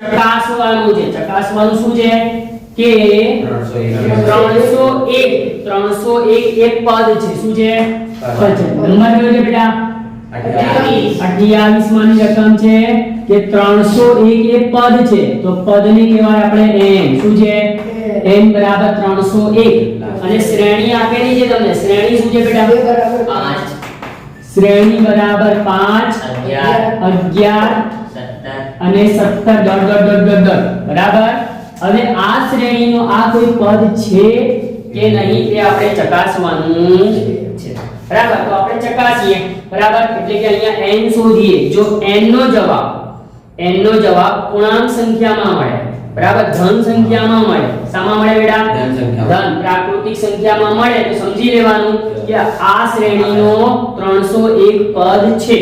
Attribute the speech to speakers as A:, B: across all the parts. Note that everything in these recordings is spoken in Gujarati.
A: ચકાસવાનું છે. ચકાસવાનું શું છે? કે 301 301 એક પદ છે. શું છે? પદ છે. નંબર કયો છે બેટા? 28 માની રકમ છે કે 301 એક પદ છે. તો પદને કહેવાય આપણે n શું છે? n બરાબર 301 અને શ્રેણી આપેલી છે તમને. શ્રેણી શું છે બેટા?
B: પાંચ.
A: શ્રેણી બરાબર 5
B: અગિયાર.
A: 11
B: સત્તર
A: અને 17 ડોટ ડોટ ડોટ ડોટ બરાબર? હવે આ શ્રેણીનો આ કોઈ પદ છે કે નહીં તે આપણે ચકાસવાનું છે. બરાબર? તો આપણે ચકાસીએ. બરાબર? એટલે કે અહીંયા n શોધીએ. જો n નો જવાબ n નો જવાબ પૂર્ણાંક સંખ્યામાં મળે. બરાબર? ધન સંખ્યામાં મળે. શામાં મળે બેટા?
B: ધન સંખ્યા
A: ધન. પ્રાકૃતિક સંખ્યામાં મળે. તો સમજી લેવાનું કે આ શ્રેણીનો 301 પદ છે.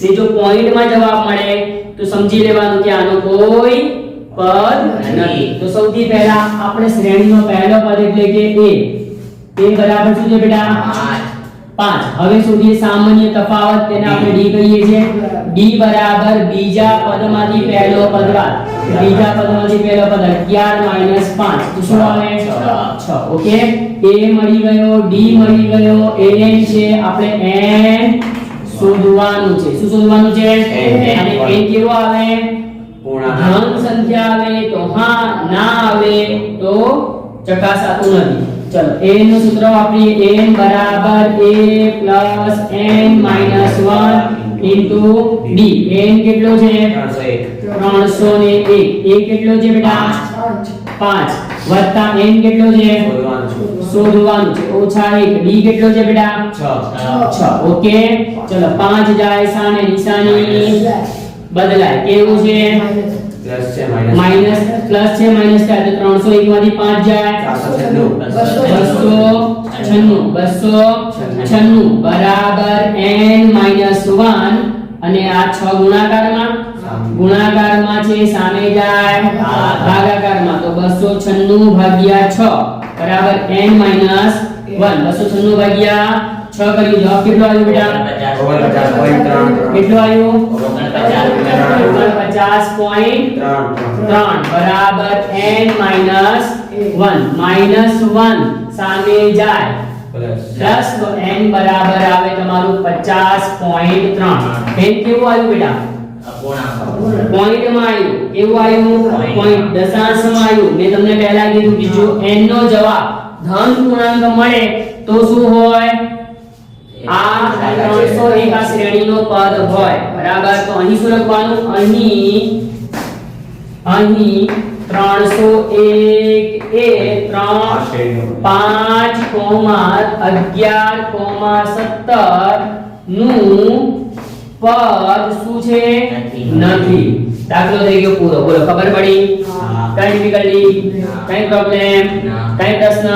A: તે જો પોઈન્ટમાં જવાબ મળે તો સમજી લેવાનું કે આનો કોઈ પદ નથી. તો સૌથી પહેલા આપણે શ્રેણીનો પહેલો પદ એટલે કે a. A બરાબર શું છે બેટા?
B: પાંચ.
A: 5 હવે શોધીએ સામાન્ય તફાવત તેને આપણે d કહીએ છીએ. D બરાબર બીજા પદમાંથી પહેલો પદ બાદ બીજા પદમાંથી પહેલો પદ 11 5 તો શું આવે?
B: છ.
A: 6 ઓકે? A મળી ગયો d મળી ગયો an છે. આપણે n શોધવાનું છે. શું શોધવાનું છે. અને n કેવો આવે? ધન સંખ્યા આવે તો હા ના આવે તો ચકાસાતું નથી. ચલો a નું સૂત્ર વાપરીએ. n બરાબર a n 1 into d n કેટલો છે? 301 a કેટલો છે બેટા? 5 વત્તા n કેટલો છે? શોધવાનું છે. ઓછા 1 d કેટલો છે બેટા? 6 ઓકે. ચલો 5 જાય સામે નિશાની. બદલાય. કેવું છે? માઇનસ પ્લસ છે માઇનસ છે તો 301 માંથી 5 જાય. બસો. છન્નું. બસો છન્નું. બરાબર n માઇનસ વન. અને આ છ ગુણાકારમાં? ગુણાકારમાં છે સામે જાય. ભાગાકારમાં. તો બસો છન્નું ભાગ્યા છ બરાબર n માઇનસ વન બસો છન્નું ભાગ્યા છ કર્યું જવાબ કેટલો આવ્યો બેટા કેટલો આવ્યો ઓગણપચાસ પોઈન્ટ ત્રણ બરાબર n minus one minus one સામે જાય દસ તો n બરાબર આવે તમારું પચાસ પોઈન્ટ ત્રણ n કેવું આવ્યું બેટા પોઈન્ટ આવ્યું. કેવું આવ્યું? પોઈન્ટ દશાંશમાં આવ્યું. મેં તમને પહેલા કીધું કે જો n નો જવાબ. ધન પૂર્ણાંક મળે તો શું હોય? આ 301 આ શ્રેણીનો પદ હોય. બરાબર? તો અહીં શું લખવાનું? અહીં અહીં 301 એ 3 પાંચ કોમા અગિયાર કોમા સત્તરનું પદ શું છે?
B: નથી.
A: દાખલો થઈ ગયો પૂરો. બોલો ખબર પડી?
B: હા.
A: કઈ ડિફિકલ્ટી કઈ પ્રોબ્લેમ કઈ પ્રશ્ન.